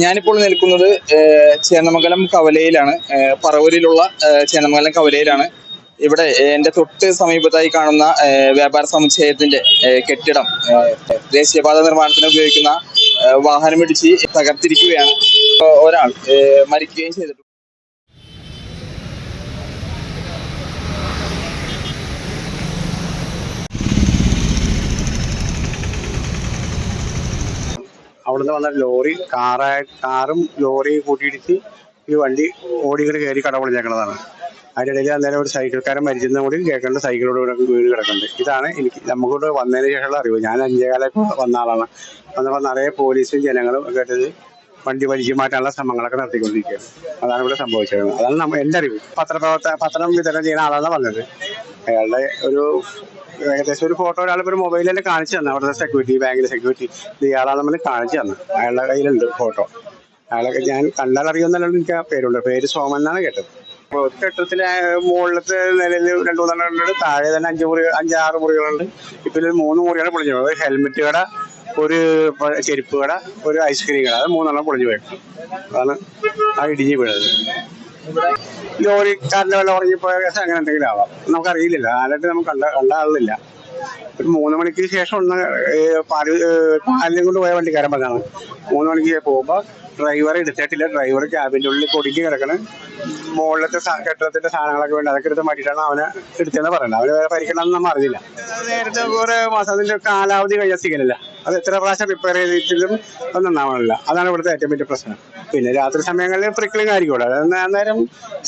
ഞാനിപ്പോൾ നിൽക്കുന്നത് ചേന്നമംഗലം കവലയിലാണ്. പറവൂരിലുള്ള ചേന്നമംഗലം കവലയിലാണ്. ഇവിടെ എന്റെ തൊട്ട് സമീപത്തായി കാണുന്ന വ്യാപാര സമുച്ചയത്തിന്റെ കെട്ടിടം ദേശീയപാത നിർമ്മാണത്തിന് ഉപയോഗിക്കുന്ന വാഹനം വാഹനമിടിച്ച് തകർത്തിരിക്കുകയാണ് ഒരാൾ മരിക്കുകയും ചെയ്തിട്ടുണ്ട്. അവിടുന്ന് വന്ന ലോറി കാറ കാറും ലോറിയും കൂട്ടിയിടിച്ച് ഈ വണ്ടി ഓടിക്കട് കയറി കട പൊളിഞ്ഞേക്കണതാണ്. അതിന്റെ ഇടയിൽ അന്നേരം ഒരു സൈക്കിൾക്കാരൻ മരിച്ചെന്ന കൂടി കേൾക്കേണ്ട സൈക്കിളോട് ഇവിടെ വീട് കിടക്കുന്നുണ്ട് ഇതാണ് എനിക്ക് നമുക്കിവിടെ വന്നതിന് ശേഷമുള്ള അറിവ്. ഞാൻ അഞ്ചേകാലം വന്ന ആളാണ്. വന്നപ്പോൾ നിറയെ പോലീസും ജനങ്ങളും കേട്ടത് വണ്ടി വലിച്ചു മാറ്റാനുള്ള ശ്രമങ്ങളൊക്കെ നടത്തിക്കൊണ്ടിരിക്കുകയാണ്. അതാണ് ഇവിടെ സംഭവിച്ചത്. അതാണ് നമ്മ എന്റെ അറിവ്. പത്രപ്രവർത്ത പത്രം വിതരണം ചെയ്യുന്ന ആളാണ് പറഞ്ഞത് അയാളുടെ ഒരു ഏകദേശം ഒരു ഫോട്ടോ ഒരാൾ ഒരു മൊബൈലിൽ തന്നെ കാണിച്ചു തന്നെ. അവിടുത്തെ സെക്യൂരിറ്റി ബാങ്കിലെ സെക്യൂരിറ്റി ഇത് ഇയാളാണ് നമ്മൾ കാണിച്ചു തന്നെ. അയാളുടെ കയ്യിലുണ്ട് ഫോട്ടോ അയാളൊക്കെ ഞാൻ കണ്ടാൽ അറിയുന്നല്ലാണ്ട് എനിക്ക് ആ പേരുണ്ട്. പേര് സോമൻ എന്നാണ് കേട്ടത്. ഒരു കെട്ടിടത്തിലെ മുകളിലത്തെ നിലയിൽ രണ്ട് മൂന്നെണ്ണം ഉണ്ട് താഴെ തന്നെ അഞ്ച് മുറി അഞ്ചാറ് മുറികളുണ്ട്. ഇപ്പം ഇതിൽ മൂന്ന് മുറിയാണ് പൊളിഞ്ഞു പോയത് ഹെൽമെറ്റ് കട ഒരു ചെരുപ്പ് കട ഒരു ഐസ്ക്രീം കട. അത് മൂന്നെണ്ണം പൊളിഞ്ഞു പോയത് അതാണ് ആ ഇടിഞ്ഞ് വീണത്. ലോറിക്കാരന്റെ വല്ല ഉറങ്ങിപ്പോയ കേസ് അങ്ങനെ എന്തെങ്കിലും ആവാം. നമുക്കറിയില്ല ആരായിട്ട് നമുക്ക് കണ്ട കണ്ട ആളില്ല. ഒരു മൂന്ന് മണിക്ക് ശേഷം ഒന്ന് പാൽ പാലിനെ കൊണ്ട് പോയ വണ്ടിക്കാരൻ പറഞ്ഞാണ് മൂന്ന് മണിക്ക് പോകുമ്പോൾ ഡ്രൈവർ എടുത്തിട്ടില്ല. ഡ്രൈവർ ക്യാബിന്റെ ഉള്ളിൽ കൊടിക്ക് കിടക്കണം. മുകളിലത്തെ കെട്ടിടത്തിന്റെ സാധനങ്ങളൊക്കെ വേണ്ടി അതൊക്കെ എടുത്ത് മാറ്റിയിട്ടാണ് അവനെ എടുത്തതെന്ന് പറയുന്നത്. അവന് പരിക്കണമെന്ന് നമ്മൾ അറിഞ്ഞില്ല. നേരത്തെ കുറേ മാസം അതിന്റെ കാലാവധി കഴിയാൻ അത് എത്ര പ്രാവശ്യം റിപ്പയർ ചെയ്തിട്ടും അത് നന്നാവണില്ല. അതാണ് ഇവിടുത്തെ ഏറ്റവും വലിയ പ്രശ്നം. പിന്നെ രാത്രി സമയങ്ങളിൽ ഫ്രിക്കിലും ആയിരിക്കും അത് അന്നേരം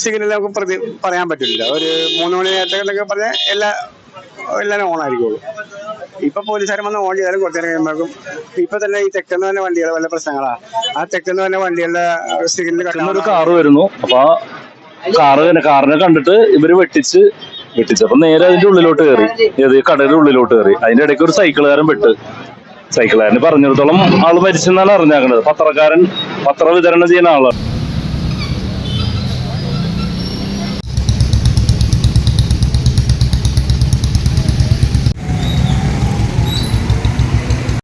സിഗ്നൽ നമുക്ക് പ്രതി പറയാൻ പറ്റില്ല. ഒരു മൂന്ന് മണി നേരത്തെ എന്നൊക്കെ പറഞ്ഞാൽ എല്ലാ എല്ലാവരും ഓൺ ആയിരിക്കുള്ളൂ. ഇപ്പൊ പോലീസുകാരൻ വന്ന് ഓൺ ചെയ്താലും കുറച്ചു നേരം കഴിയുമ്പോഴേക്കും ഇപ്പൊ തന്നെ ഈ തെക്കെന്ന് തന്നെ വണ്ടികൾ വല്ല പ്രശ്നങ്ങളാ? ആ തെക്കെന്ന് തന്നെ വണ്ടികളുടെ സിഗ്നൽ കാറ് വരുന്നു. അപ്പൊ ആ കാറ് കാറിനെ കണ്ടിട്ട് ഇവർ വെട്ടിച്ച് വെട്ടിച്ചപ്പോ നേരെ അതിന്റെ ഉള്ളിലോട്ട് കയറി. ഏത് കടയുടെ ഉള്ളിലോട്ട് കയറി. അതിന്റെ ഇടയ്ക്ക് ഒരു സൈക്കിളുകാരൻ പെട്ട്. സൈക്കിളുകാരന് പറഞ്ഞിടത്തോളം ആൾ മരിച്ചെന്നാണ് അറിഞ്ഞാക്കുന്നത് പത്രക്കാരൻ പത്ര വിതരണം ചെയ്യുന്ന ആളാണ്.